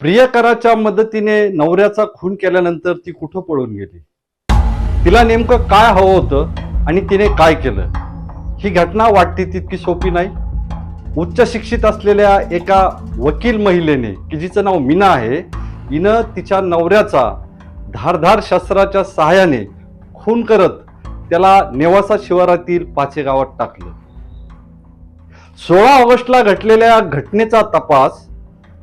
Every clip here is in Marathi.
प्रियकराच्या मदतीने नवऱ्याचा खून केल्यानंतर ती कुठं पळून गेली? तिला नेमकं काय हवं होतं आणि तिने काय केलं? ही घटना वाटते तितकी सोपी नाही. उच्च शिक्षित असलेल्या एका वकील महिलेने की जिचं नाव मीना आहे हिनं तिच्या नवऱ्याचा धारधार शस्त्राच्या सहाय्याने खून करत त्याला नेवासा शिवारातील पाचे गावात टाकलं. सोळा ऑगस्टला घटलेल्या घटनेचा तपास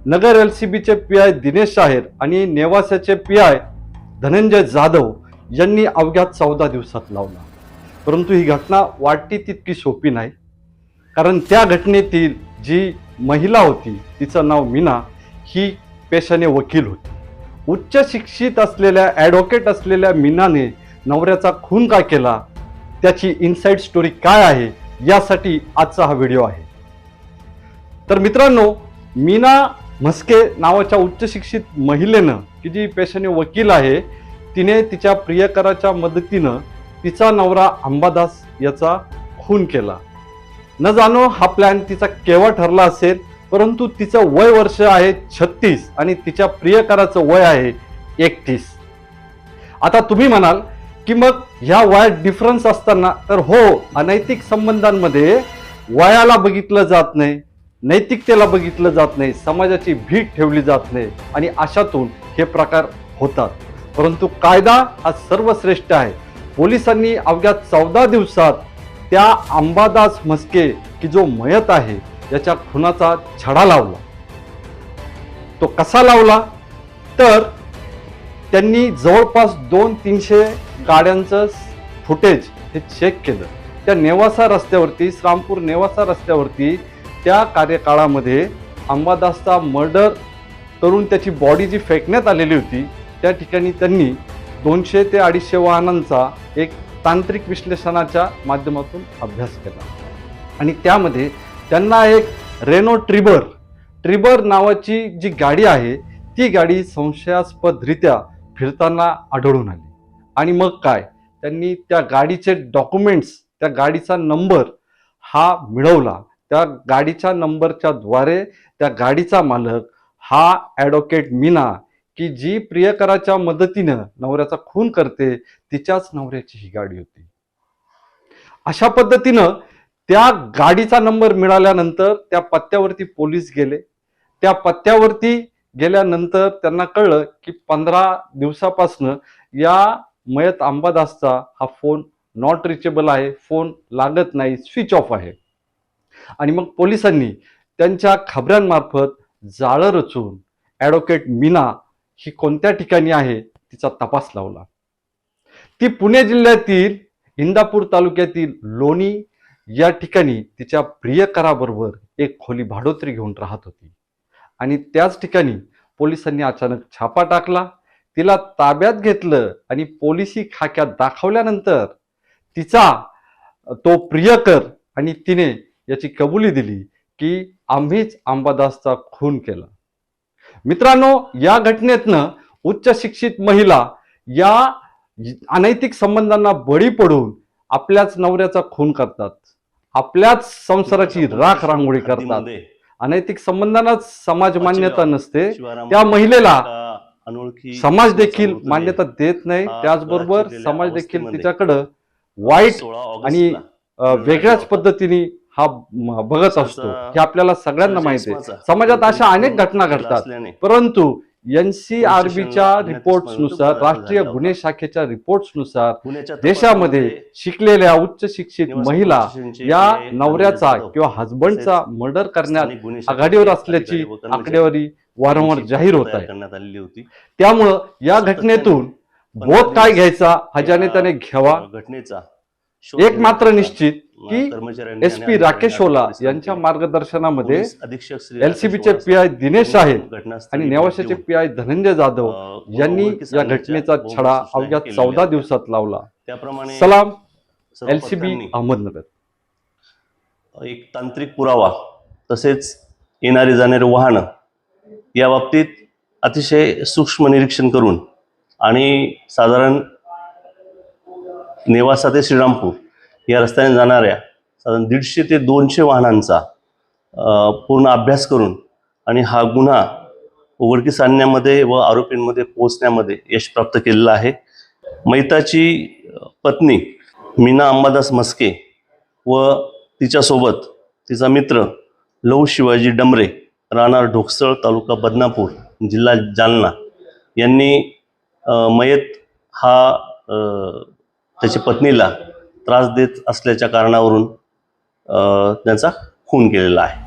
नगर एल सी बीचे पी आय दिनेश शाहीर आणि नेवासाचे पी आय धनंजय जाधव यांनी अवघ्या चौदा दिवसात लावला. परंतु ही घटना वाटती तितकी सोपी नाही. कारण त्या घटनेतील जी महिला होती तिचं नाव मीना ही पेशाने वकील होती. उच्च शिक्षित असलेल्या ॲडव्होकेट असलेल्या मीनाने नवऱ्याचा खून का केला? त्याची इनसाईड स्टोरी काय आहे? यासाठी आजचा हा व्हिडिओ आहे. तर मित्रांनो मीना म्हस्के नावाच्या उच्चशिक्षित महिलेनं की जी पेशाने वकील आहे तिने तिच्या प्रियकराच्या मदतीनं तिचा नवरा अंबादास याचा खून केला. न जाणो हा प्लॅन तिचा केव्हा ठरला असेल परंतु तिचं वय वर्ष आहे छत्तीस आणि तिच्या प्रियकराचं वय आहे एकतीस. आता तुम्ही म्हणाल की मग ह्या वयात डिफरन्स असताना तर हो अनैतिक संबंधांमध्ये वयाला बघितलं जात नाही. नैतिकतेला बघितलं जात नाही समाजाची भीक ठेवली जात नाही आणि अशातून हे प्रकार होतात. परंतु कायदा हा सर्वश्रेष्ठ आहे. पोलिसांनी अवघ्या चौदा दिवसात त्या अंबादास म्हस्के की जो मयत आहे याच्या खुनाचा छडा लावला. तो कसा लावला? तर त्यांनी जवळपास दोन तीनशे गाड्यांचं फुटेज हे चेक केलं. त्या नेवासा रस्त्यावरती श्रामपूर नेवासा रस्त्यावरती त्या कार्यकाळामध्ये अंबादासचा मर्डर करून त्याची बॉडी जी फेकण्यात आलेली होती त्या ठिकाणी त्यांनी दोनशे ते अडीचशे वाहनांचा एक तांत्रिक विश्लेषणाच्या माध्यमातून अभ्यास केला. आणि त्यामध्ये त्यांना एक रेनो ट्रिबर ट्रिबर नावाची जी गाडी आहे ती गाडी संशयास्पदरित्या फिरताना आढळून आली. आणि मग काय? त्यांनी त्या गाडीचे डॉक्युमेंट्स त्या गाडीचा नंबर हा मिळवला. त्या गाडीच्या नंबरच्या द्वारे त्या गाडीचा मालक हा ॲडव्होकेट मीना की जी प्रियकराच्या मदतीनं नवऱ्याचा खून करते तिच्याच नवऱ्याची ही गाडी होती. अशा पद्धतीनं त्या गाडीचा नंबर मिळाल्यानंतर त्या पत्त्यावरती पोलीस गेले. त्या पत्त्यावरती गेल्यानंतर त्यांना कळलं की पंधरा दिवसापासनं या मयत अंबादासचा हा फोन नॉट रिचेबल आहे फोन लागत नाही स्विच ऑफ आहे. आणि मग पोलिसांनी त्यांच्या खबऱ्यांमार्फत जाळं रचून ॲडव्होकेट मीना ही कोणत्या ठिकाणी आहे तिचा तपास लावला. ती पुणे जिल्ह्यातील इंदापूर तालुक्यातील लोणी या ठिकाणी तिच्या प्रियकराबरोबर एक खोली भाडोत्री घेऊन राहत होती. आणि त्याच ठिकाणी पोलिसांनी अचानक छापा टाकला तिला ताब्यात घेतलं आणि पोलिसी खाक्यात दाखवल्यानंतर तिचा तो प्रियकर आणि तिने याची कबुली दिली की आम्हीच अंबादासचा खून केला. मित्रांनो या घटनेतनं उच्च शिक्षित महिला या अनैतिक संबंधांना बळी पडून आपल्याच नवऱ्याचा खून करतात. आपल्याच संसाराची राख रांगोळी करतात. अनैतिक संबंधांनाच समाज मान्यता नसते. त्या महिलेला समाज देखील मान्यता देत नाही. त्याचबरोबर समाज देखील तिच्याकडं वाईट आणि वेगळ्याच पद्धतीने हा बघत असतो हे आपल्याला सगळ्यांना माहिती आहे. समाजात अशा अनेक घटना घडतात. परंतु एनसीआरबीच्या रिपोर्ट्सनुसार राष्ट्रीय गुन्हे शाखेच्या रिपोर्ट्सनुसार देशामध्ये शिकलेल्या उच्च शिक्षित महिला या नवऱ्याचा किंवा हजबंडचा मर्डर करण्यात आघाडीवर असल्याची आकडेवारी वारंवार जाहीर होत आहे. त्यामुळं या घटनेतून बोध काय घ्यायचा हा त्याने घ्यावा घटनेचा एक मात्र निश्चित की एस पी राकेश ओला यांच्या मार्गदर्शनामध्ये एलसीबीचे पी आय दिनेश आहेत आणि नेवाशाचे पी आय धनंजय जाधव यांनी या घटनेचा छडा अवघ्या चौदा दिवसात लावला. त्याप्रमाणे सलाम एलसीबी अहमदनगर. एक तांत्रिक पुरावा तसेच येणारी जाणारी वाहनं या बाबतीत अतिशय सूक्ष्म निरीक्षण करून आणि साधारण नेवासा ते श्रीरामपूर या रस्त्याने जाणाऱ्या साधारण दीडशे ते दोनशे वाहनांचा पूर्ण अभ्यास करून आणि हा गुन्हा उघडकीस आणण्यामध्ये व आरोपींमध्ये पोहोचण्यामध्ये यश प्राप्त केलेलं आहे. मैताची पत्नी मीना अंबादास मस्के व तिच्यासोबत तिचा मित्र लहू शिवाजी डमरे राहणार ढोकसळ तालुका बदनापूर जिल्हा जालना यांनी मयत हा त्याच्या पत्नीला त्रास देत असल्याच्या कारणावरून त्यांचा खून केलेला आहे.